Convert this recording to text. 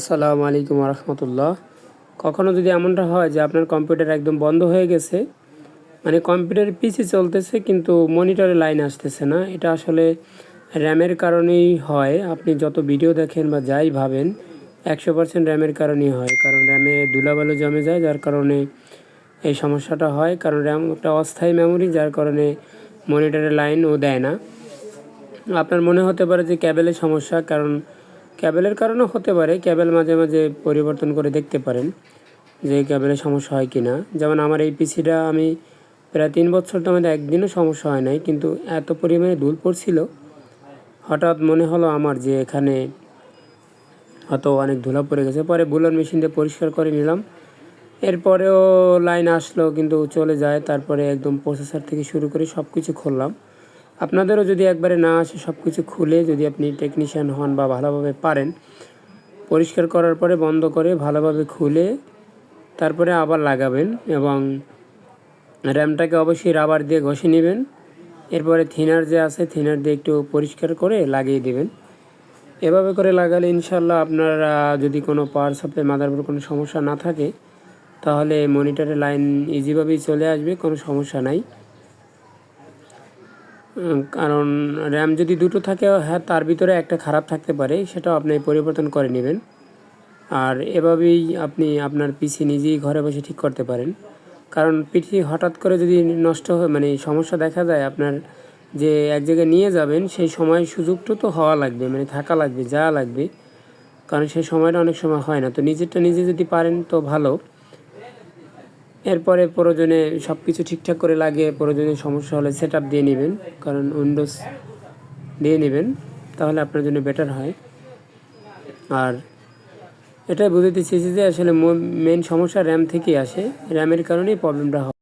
আসসালামু আলাইকুম রহমতুল্লাহ কখনো যদি এমনটা হয় যে আপনার কম্পিউটার একদম বন্ধ হয়ে গেছে মানে কম্পিউটারের পিসি চলতেছে কিন্তু মনিটরে লাইন আসতেছে না, এটা আসলে র্যামের কারণেই হয়। আপনি যত ভিডিও দেখেন বা যাই ভাবেন, একশো পার্সেন্ট র্যামের কারণেই হয়। কারণ র্যামে ধুলাবালু জমে যায়, যার কারণে এই সমস্যাটা হয়। কারণ র্যাম একটা অস্থায়ী মেমোরি যার কারণে মনিটরে লাইন ও দেয় না। আপনার মনে হতে পারে যে ক্যাবেলের সমস্যা, কারণ ক্যাবেলের কারণেও হতে পারে, ক্যাবেল মাঝে মাঝে পরিবর্তন করে দেখতে পারেন যে ক্যাবেলের সমস্যা হয় কি না যেমন আমার এই পিসিটা আমি প্রায় তিন বছর তো আমাদের একদিনও সমস্যা হয় নাই, কিন্তু এত পরিমাণে ধুল পড়ছিল। হঠাৎ মনে হলো আমার যে এখানে হয়তো অনেক ধুলা পড়ে গেছে, পরে বুলার মেশিন দিয়ে পরিষ্কার করে নিলাম। এরপরেও লাইন আসলো, কিন্তু চলে যায়, তারপরে একদম প্রসেসর থেকে শুরু করে সব কিছু খুললাম। আপনাদেরও যদি একবারে না আসে সব কিছু খুলে যদি আপনি টেকনিশিয়ান হন বা ভালোভাবে পারেন, পরিষ্কার করার পরে বন্ধ করে ভালোভাবে খুলে তারপরে আবার লাগাবেন এবং র্যামটাকে অবশ্যই রাবার দিয়ে ঘষে নেবেন। এরপরে থিনার যে আছে থিনার দিয়ে একটু পরিষ্কার করে লাগিয়ে দেবেন। এভাবে করে লাগালে ইনশাল্লাহ আপনার যদি কোনো পাওয়ার সাপ্লাই মাদারবোর্ড কোনো সমস্যা না থাকে, তাহলে মনিটরে লাইন ইজিভাবেই চলে আসবে, কোনো সমস্যা নাই। কারণ র্যাম যদি দুটো থাকে হ্যাঁ তার ভিতরে একটা খারাপ থাকতে পারে, সেটাও আপনি পরিবর্তন করে নেবেন। আর এভাবেই আপনি আপনার পিসি নিজেই ঘরে বসে ঠিক করতে পারেন। কারণ পিসি হঠাৎ করে যদি নষ্ট হয় মানে সমস্যা দেখা যায় আপনার, যে এক জায়গায় নিয়ে যাবেন, সেই সময় সুযোগটা তো হওয়া লাগবে মানে থাকা লাগবে যা লাগবে। কারণ সেই সময়টা অনেক সময় হয় না। তো নিজেরটা নিজে যদি পারেন, তো ভালো। এরপরে প্রয়োজনে সব কিছু ঠিকঠাক করে লাগে প্রয়োজনে সমস্যা হলে সেট দিয়ে নেবেন, কারণ উইন্ডোজ দিয়ে নেবেন, তাহলে আপনার জন্য বেটার হয়। আর এটাই বুঝতে চেয়েছি যে আসলে মেন সমস্যা র্যাম থেকেই আসে। র্যামের কারণেই প্রবলেমটা হয়।